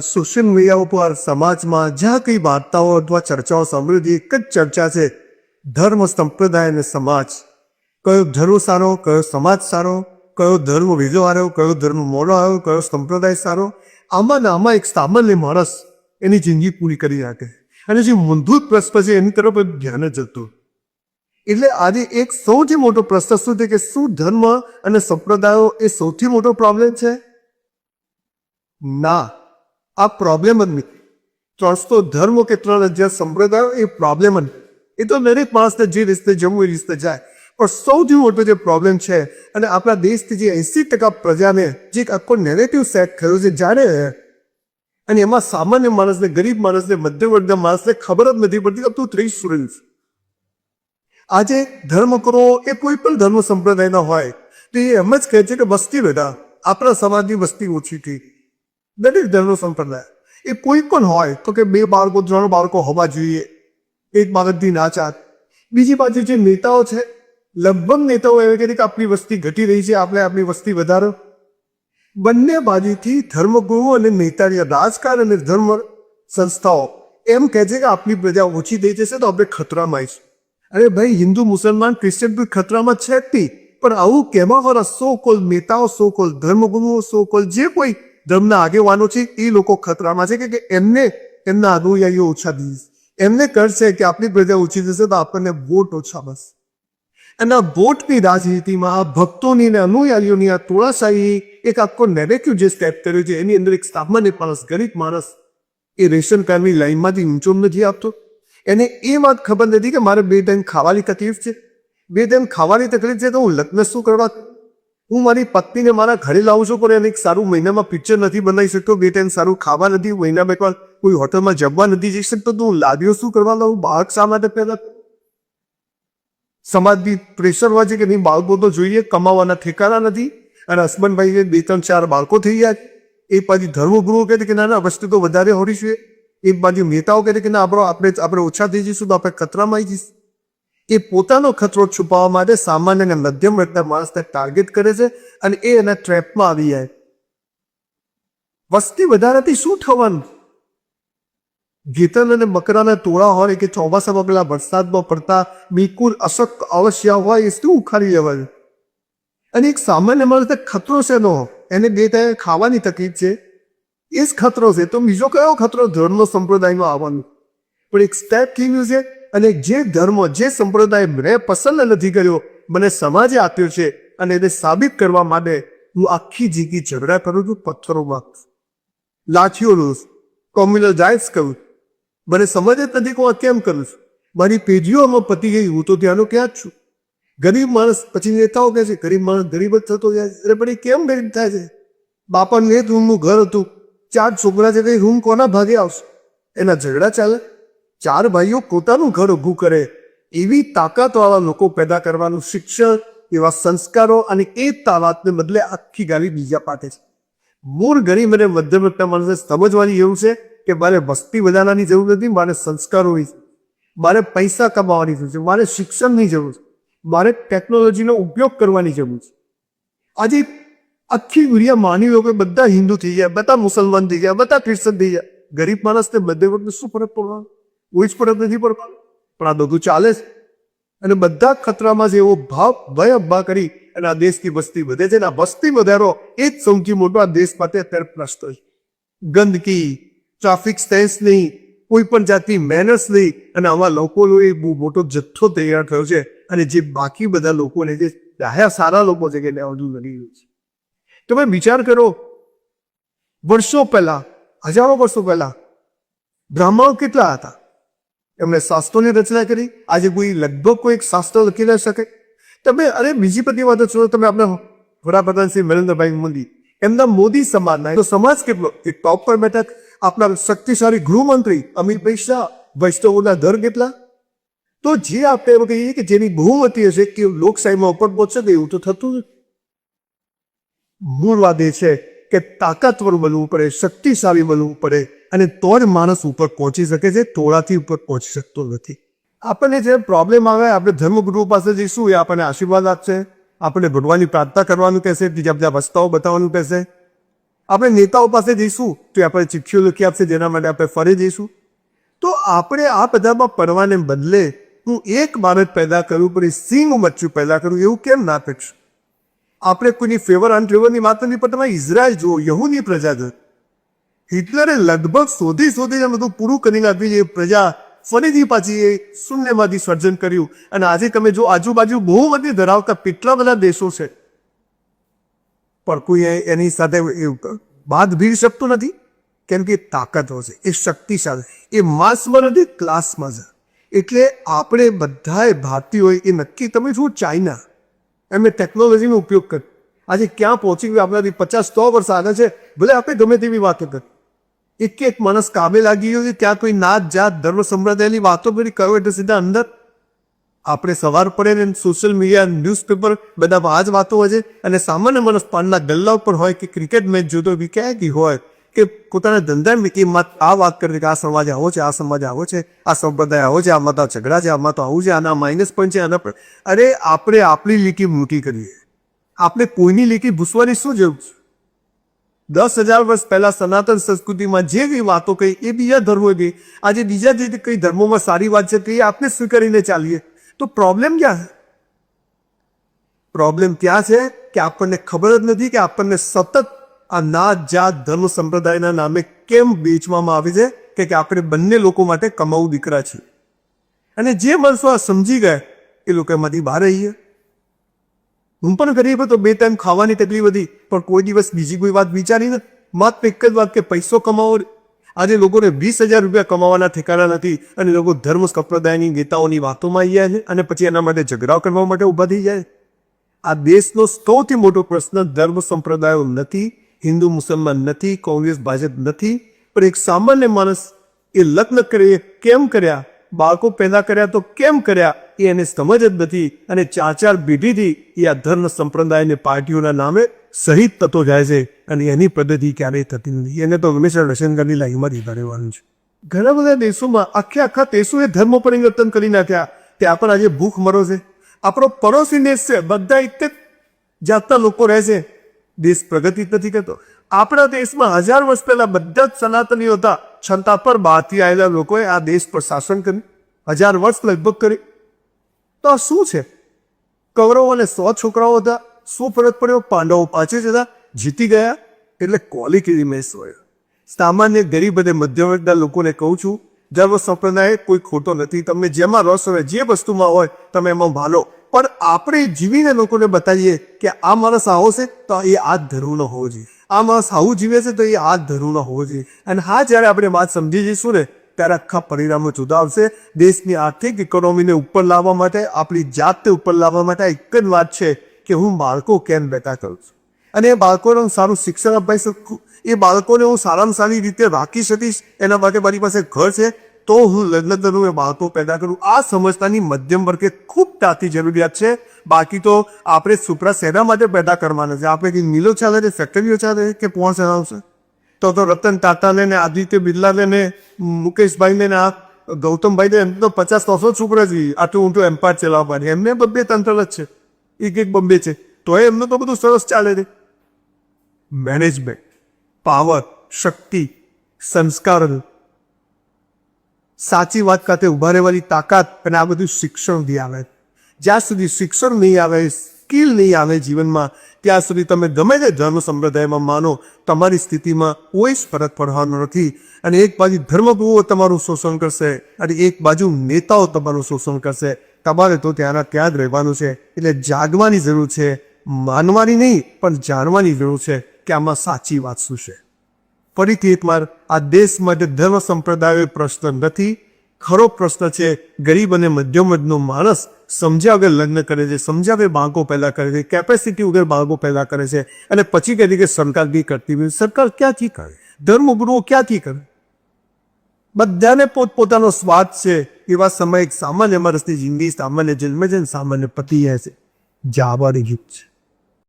Social media ઉપર સમાજમાં જ્યાં કંઈ વાર્તાઓ અથવા ચર્ચાઓ સાંભળી એક જ ચર્ચા છે, ધર્મ સંપ્રદાય અને સમાજ. કયો ધર્મ સારો, કયો સમાજ સારો, કયો ધર્મ બીજો આવ્યો કયો ધર્મ મોડો આવ્યો, કયો સંપ્રદાય સારો, આમાં ને આમાં એક સામાન્ય માણસ એની જિંદગી પૂરી કરી નાખે. અને જે મૂળભૂત પ્રશ્ન છે એની તરફ ધ્યાન જ હતું એટલે આજે એક સૌથી મોટો પ્રશ્ન શું છે કે શું ધર્મ અને સંપ્રદાયો એ સૌથી મોટો પ્રોબ્લેમ છે? ના. આ પ્રોબ્લેમ જ નહીં ત્રણસો ધર્મો કે ત્રણ સંપ્રદાયો, એ પ્રોબ્લેમ જ એ તો દરેક માણસને જે રીતે જમવું એ રીતે જાય. પણ સૌથી મોટો જે પ્રોબ્લેમ છે, અને આપણા દેશથી જે એંસી ટકા પ્રજાને જે આખો નેરેટિવ સેટ થયો છે, જાણે? અને એમાં સામાન્ય માણસને, ગરીબ માણસને મધ્યમ વર્ગના માણસને ખબર જ નથી પડતી કે તું ત્રીસ સ્ટુડન્ટ આજે ધર્મ કરો એ કોઈ પણ ધર્મ સંપ્રદાયના હોય, તો એ એમ જ કહે છે કે વસ્તી બધા આપણા સમાજની વસ્તી ઓછી થઈ. દરેક ધર્મ સંપ્રદાય એ કોઈ પણ હોય તો કે બે બાળકો ત્રણ બાળકો હોવા જોઈએ એક બાળકથી ના ચાત બીજી બાજુ જે નેતાઓ છે લગભગ નેતાઓ એવી કહે કે આપણી વસ્તી ઘટી રહી છે આપણે આપણી વસ્તી વધારો બંને બાજુથી ધર્મગુરુ અને નેતાની રાજકારણ અને ધર્મ સંસ્થાઓ એમ કહે છે કે આપણી પ્રજા ઓછી થઈ જશે તો આપણે ખતરામાં આવીશું અરે ભાઈ હિન્દુ મુસલમાન ક્રિશ્ચિયન બી ખતરામાં છે જ નહીં પણ આવું કહેવા વાળા સો કોલ નેતાઓ સો કોલ ધર્મગુરુઓ સો કોલ જે કોઈ ધર્મના આગેવાનો છે, એ લોકો ખતરામાં છે કે- એમને એમના અનુયાયીઓ ઓછા દીધી એમને કરશે કે આપણી પ્રજા ઓછી થશે તો આપણને વોટ ઓછા બસ અને આ વોટની રાજનીતિમાં આ ભક્તોની અને અનુયાયીઓની આ તોળાશાહી એક આખો નેરેટિવ જે સ્ટેપ કર્યો છે, એની અંદર એક સામાન્ય માણસ, ગરીબ માણસ, એ રેશન કાર્ડની લાઈનમાંથી ઊંચો નથી આપતો. એને એ વાત ખબર નથી કે મારે બે ટાઈમ ખાવાની તકલીફ છે. બે ટાઈમ ખાવાની તકલીફ છે તો હું લગ્ન શું કરવા હું મારી પત્નીને મારા ઘરે લાવું છું પણ એને એક સારું મહિનામાં પિક્ચર નથી બનાવી શકતો, બે ટાઈમ સારું ખાવા નથી, મહિનામાં એકવાર કોઈ હોટલમાં જમવા નથી જઈ શકતો, તો હું લાદીઓ શું કરવા લાવું? બાળક શા માટે પેદા? સમાજની પ્રેશર હોય છે કે નહીં, બાળકો તો જોઈએ, કમાવાના ઠેકાણા નથી અને હસબન્ડભાઈ બે ત્રણ ચાર બાળકો થઈ ગયા એ પાછી ધર્મગુરુઓ કહે કે ના ના, વસ્તુ તો વધારે હોડી છે એ બાજુ નેતાઓ કહે કે ના, આપણો, આપણે આપણે ઓછા થઈ જઈશું તો આપણે ખતરામાં આવી જઈશું. એ પોતાનો ખતરો છુપાવવા માટે સામાન્ય અને મધ્યમ વર્ગના માણસને ટાર્ગેટ કરે છે અને એ એના ટ્રેપમાં આવી જાય. વસ્તી વધારાથી શું થવાનું? ગીતન અને મકરાના ટોળા હોય કે ચોમાસામાં પેલા વરસાદમાં પડતા બિલકુલ અશક અવશ્ય હોય એ શું ઉખાડી લેવાનું અને એક સામાન્ય માણસને ખતરો છે નો એને બે ટાઈમ ખાવાની તકલીફ છે. એ જ ખતરો છે. તો બીજો કયો ખતરો? ધર્મ સંપ્રદાયમાં આવવાનો. પણ એક સ્ટેપ થઈ છે. અને જે ધર્મ, જે સંપ્રદાય મેં પસંદ નથી કર્યો, મને સમાજે આપ્યો છે અને એને સાબિત કરવા માટે હું આખી જિંદગી ઝઘડા કરું છું, પથ્થરોમાં. લાઠીઓ લઉં કોમ્યુનલ જાયસ કરું મને સમજ જ નથી હું કેમ કરું છું? મારી પેઢીઓમાં પતી ગઈ હું તો ત્યાંનો ક્યાં જ છું? ગરીબ માણસ, પછી નેતાઓ કહે છે, ગરીબ માણસ ગરીબ જ થતો જાય. અરે, પણ એ કેમ ગરીબ થાય છે? બાપાને જ રૂમનું ઘર હતું. ચાર છોકરા છે કઈ રૂમ કોના ભાગે આવશે? એના ઝઘડા ચાલે? ચાર ભાઈઓ પોતાનું ઘર ઊભું કરે, એવી તાકાતવાળા લોકો પેદા કરવાનું શિક્ષણ, એવા સંસ્કારો અને એ તાકાતને બદલે આખી ગાડી બીજા પાટે છે. મૂળ ગરીબ અને મધ્યમ માણસે સમજવાની એવું છે કે મારે વસ્તી વધારવાની જરૂર નથી, મારે સંસ્કારોની મારે પૈસા કમાવાની જરૂર છે, મારે શિક્ષણની જરૂર છે. મારે ટેકનોલોજીનો ઉપયોગ કરવાની જરૂર છે. આજે આખી દુનિયા માની લો કે બધા હિન્દુ થઈ ગયા, બધા મુસલમાન થઈ ગયા, બધા ક્રિશ્ચન થઈ ગયા. ગરીબ માણસને મધ્ય વર્ગને શું ફરક પડવાનો? કોઈ જ ફરક નથી પડવાનો પણ આ બધું ચાલે છે. અને બધા ખતરામાં જે એવો ભાવ ભય અબ્બા કરી અને આ દેશની વસ્તી વધે છે અને આ વસ્તી વધારો એ જ સૌથી મોટો આ દેશ માટે અત્યારે પ્રશ્ન છે. ગંદકી ટ્રાફિક સેન્સ નહીં કોઈ પણ જાતની મેનર્સ નહીં અને આવા લોકોનો એ બહુ મોટો જથ્થો તૈયાર થયો છે અને જે બાકી બધા લોકોને જે ડાહ્યા સારા લોકો છે કે હજુ લડી રહ્યું છે. તમે વિચાર કરો, વર્ષો પહેલા, હજારો વર્ષો પહેલા બ્રાહ્મણો કેટલા હતા? એમણે શાસ્ત્રોની રચના કરી. આજે કોઈ લગભગ કોઈ એક શાસ્ત્ર લખી ન શકે. તમે, અરે બીજી બધી વાતો છો તમે આપણે વડાપ્રધાન શ્રી નરેન્દ્રભાઈ મોદી, એમના મોદી સમાજના તો સમાજ કેટલો? એ ટોપ પર બેઠા આપણા શક્તિશાળી ગૃહમંત્રી અમિતભાઈ શાહ, વૈષ્ણવોના દર કેટલા? તો જે આપણે એમ કહીએ કે જેની બહુમતી હશે, કે લોકશાહીમાં ઉપર પહોંચે તો એવું તો થતું મૂળ વાત એ છે કે તાકાતવર બનવું પડે, શક્તિશાળી બનવું પડે. અને તો જ માણસ ઉપર પહોંચી શકે છે તોળાથી ઉપર પહોંચી શકતો નથી. આપણને જે પ્રોબ્લેમ આવે, આપણે ધર્મગુરુ પાસે જઈશું, એ આપણને આશીર્વાદ આપશે. આપણે ભગવાનની પ્રાર્થના કરવાનું કહેશે, બીજા બધા રસ્તાઓ બતાવવાનું કહેશે. આપણે નેતાઓ પાસે જઈશું, તો આપણે ચિઠ્ઠીઓ લખી આપશે, જેના માટે આપણે ફરી જઈશું. તો આપણે આ બધામાં પડવાને બદલે હું એક ભારત પેદા કરું, પણ એ સિંહ બચ્ચું પેદા કરું, એવું કેમ ના કરીશું? આપણે કોઈની ફેવર અનફેવરની વાત નથી, પણ તમે ઇઝરાયલ જુઓ યહૂની પ્રજા જો હિટલરે લગભગ શોધી શોધીને બધું પૂરું કરીને નાખ્યું એ પ્રજા ફરીથી પાછી એ શૂન્યમાંથી સર્જન કર્યું. અને આજે તમે જો આજુબાજુ બહુ બધી ધરાવતા કેટલા બધા દેશો છે. પણ કોઈ એની સાથે બાદ ભીડ શકતું નથી. કેમ કે તાકાત હોય છે. એ શક્તિશાળી એ માસમાં નથી, ક્લાસમાં છે. એટલે આપણે બધાએ ભારતીયોએ એ નક્કી. તમે જુઓ ચાઇના. એમને ટેકનોલોજીનો ઉપયોગ કર્યો આજે ક્યાં પહોંચી ગયું? આપણાથી પચાસ સો વર્ષ આગળ છે. ભલે આપણે ગમે તેવી વાતો કરી. એક એક માણસ કામે લાગી ગયો છે, ત્યાં કોઈ નાત, જાત, ધર્મ સંપ્રદાયની વાતો કરી કયો એટલે સીધા અંદર આપણે સવાર પડે ને સોશિયલ મીડિયા ન્યૂઝપેપર બધામાં આ જ વાતો હોય છે. અને સામાન્ય માણસ પાનના ગલ્લા ઉપર હોય કે ક્રિકેટ મેચ જોતો બી ક્યાંય ક્યાંયથી હોય કે પોતાના ધંધા કે આ વાત કરે કે આ સમાજ આવો છે, આ સમાજ આવો છે, આ સંપ્રદાય આવો છે, આમાં તો ઝઘડા છે, આમાં તો આવું છે, આના માઇનસ પણ છે, આના પર અરે આપણે આપણી લીકી મોટી કરીએ. આપણે કોઈની લીકી ભૂસવાની શું જરૂર છે? દસ હજાર વર્ષ પહેલા સનાતન સંસ્કૃતિમાં જે કઈ વાતો કહી, એ બીજા ધર્મો કહી આજે બીજા જે કઈ ધર્મોમાં સારી વાત છે તે આપણે સ્વીકારીને ચાલીએ. તો પ્રોબ્લેમ ક્યાં પ્રોબ્લેમ ત્યાં છે કે આપણને ખબર જ નથી કે આપણને સતત આ નાત જાત ધર્મ સંપ્રદાયના નામે કેમ વેચવામાં આવે છે કે કે આપણે બંને લોકો માટે કમાવું દીકરા છીએ. અને જે માણસો આ સમજી ગયા, એ લોકો એમાંથી બહાર રહીએ હું પણ ગરીબ હતો, બે ટાઈમ ખાવાની તકલીફ હતી, પણ કોઈ દિવસ બીજી કોઈ વાત વિચારી ને. માત્ર એક જ વાત કે પૈસો કમાવો. આજે લોકોને વીસ હજાર રૂપિયા કમાવાના ઠેકાણા નથી અને લોકો ધર્મ સંપ્રદાયની નેતાઓની વાતોમાં આવી જાય છે અને પછી એના માટે ઝઘડાઓ કરવા માટે ઊભા થઈ જાય આ દેશનો સૌથી મોટો પ્રશ્ન ધર્મ સંપ્રદાયો નથી, હિન્દુ મુસલમાન નથી, કોંગ્રેસ, ભાજપ નથી, પણ એક સામાન્ય માણસ એ લગ્ન કરે કેમ કર્યા? બાળકો પેદા કર્યા તો કેમ કર્યા? એ એને સમજ જ નથી અને ચાર ચાર પેઢીથી એ આ ધર્મ સંપ્રદાયને પાર્ટીઓના નામે શહીદ થતો જાય છે અને એની પદ્ધતિ ક્યારેય થતી નથી. એને તો હંમેશા રશિયનગરની લાઈનમાં જ રહેવાનું છે. ઘણા બધા દેશોમાં આખે આખા દેશોએ ધર્મ પરિવર્તન કરી નાખ્યા. ત્યાં પણ આજે ભૂખ મરો છે. આપણો પડોશી દેશ છે. બધા એક જાતના લોકો રહે છે. દેશ પ્રગતિ નથી કરતો આપણા દેશમાં હજાર વર્ષ પહેલા બધા જ સનાતનીઓ હતા. છતાં પર બહારથી આવેલા લોકોએ આ દેશ પર શાસન કર્યું. હજાર વર્ષ લગભગ કરી તો આ શું છે? કૌરવ અને સો છોકરાઓ હતા. શું પરત પડ્યો? પાંડવો પાછળ જતા જીતી ગયા? એટલે ક્વોલિટી મેં હોય? સામાન્ય ગરીબ અને મધ્યવર્ગના લોકોને કહું છું, ધર્મ સંપ્રદાય કોઈ ખોટો નથી. તમને જેમાં રસ હોય, જે વસ્તુમાં હોય, તમે એમાં ભાલો. પણ આપણે જીવીને લોકોને બતાવીએ કે આ માણસ આવો છે, તો એ આ ધરવું ન હોવો જોઈએ. આ માણસ આવું જીવે છે, તો એ આ ધરવું ન હોવો જોઈએ. અને હા, જ્યારે આપણે વાત સમજી જઈશું ને ત્યારે આખા પરિણામો જુદા આવશે. દેશની આર્થિક ઇકોનોમીને ઉપર લાવવા માટે, આપણી જાતને ઉપર લાવવા માટે આ એક જ વાત છે કે હું બાળકો કેમ બેઠા કરું છું? અને એ બાળકોને હું સારું શિક્ષણ અપાઈ શકું? એ બાળકોને હું સારામાં સારી રીતે રાખી શકીશ? એના માટે મારી પાસે ઘર છે, તો હું લગ્ન કરું એ બાળકો પેદા કરું. આ સમજતાની મધ્યમ વર્ગે ખૂબ તાતી જરૂરિયાત છે. બાકી તો આપણે સુપરા શેના માટે પેદા કરવાના છે. આપણે કંઈ મિલો ચાલે છે ફેક્ટરીઓ ચાલે છે કે પોણ ચલાવશે તો તો રતન ટાટાને ને આદિત્ય બિરલાને ને મુકેશભાઈને ને આ ગૌતમભાઈને એમ તો પચાસ ત્રણસો છોકરા છે આટલું ઊંટું એમ્પાયર ચલાવવાની. એમને બબ્બે તંત્ર જ છે. એક એક બબ્બે છે. તો એમનું તો બધું સરસ ચાલે છે. મેનેજમેન્ટ પાવર શક્તિ, સંસ્કાર. સાચી વાત ખાતે ઊભા રહેવાની તાકાત અને આ બધું શિક્ષણથી આવે. જ્યાં સુધી શિક્ષણ નહીં આવે સ્કિલ નહીં આવે જીવનમાં. ત્યાં સુધી તમે ગમે તે ધર્મ સંપ્રદાયમાં માનો, તમારી સ્થિતિમાં કોઈ જ ફરક પડવાનો નથી. અને એક બાજુ ધર્મગુરુઓ તમારું શોષણ કરશે અને એક બાજુ નેતાઓ તમારું શોષણ કરશે. તમારે તો ત્યાંના ત્યાં જ રહેવાનું છે. એટલે જાગવાની જરૂર છે. માનવાની નહીં, પણ જાણવાની જરૂર છે કે આમાં સાચી વાત શું છે. ફરીથી એકવાર આ દેશ માટે ધર્મ સંપ્રદાયો પ્રશ્ન નથી. ખરો પ્રશ્ન છે, ગરીબ અને મધ્યમ વર્ગનો માણસ સમજ્યા વગર લગ્ન કરે છે, સમજ્યા વગર બાળકો પેદા કરે છે કેપેસિટી વગર બાળકો પેદા કરે છે અને પછી કહે કે સરકાર બી કરતી હોય. સરકાર ક્યાંથી કરે? ધર્મગુરુઓ ક્યાંથી કરે? બધાને પોતપોતાનો સ્વાદ છે. એવા સમય એક સામાન્ય માણસની જિંદગી સામાન્ય જન્મે છે સામાન્ય પતિ જાય છે. જાવાની યુગ છે.